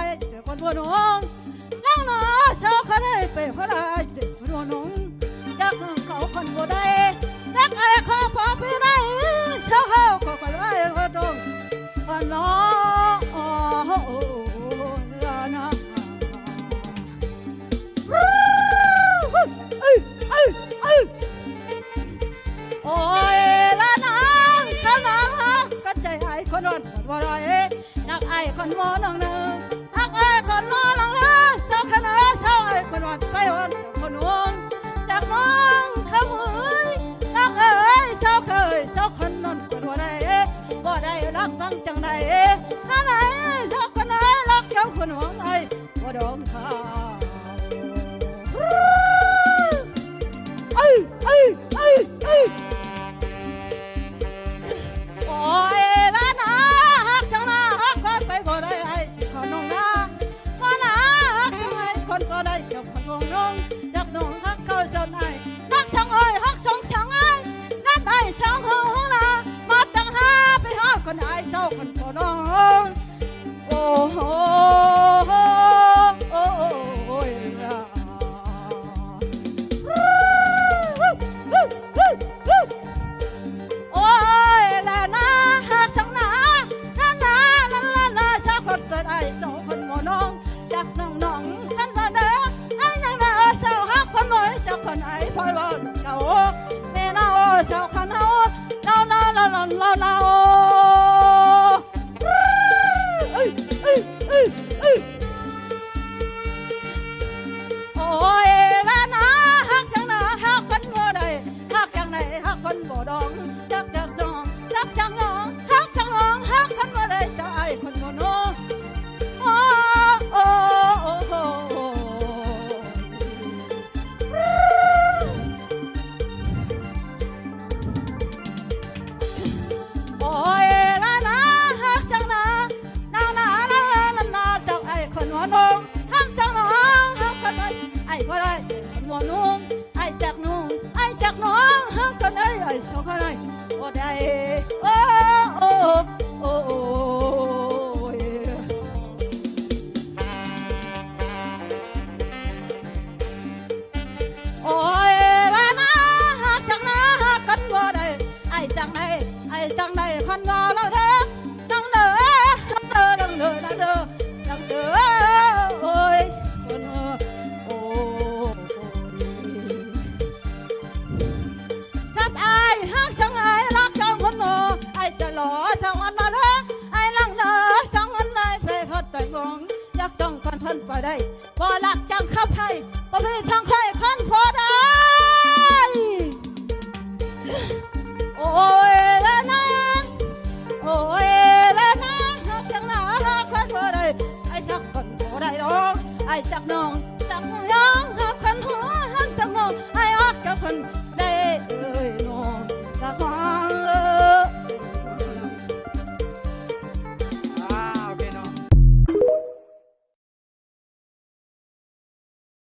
ai te con bu non nang no so kha nei pe pha lai te bu non yak nang kau con bu dai ooh, ooh, ooh. 啦啦哦。Aê! บ่ได้บ่ลักจังขับให้ระพี่ทางใครขั้นพอได้โอ้ยละนะโอ้ยละนะน้องจังหนาข้นพอได้ไอ้สักคนพอได้หรอไอ้จักน้อง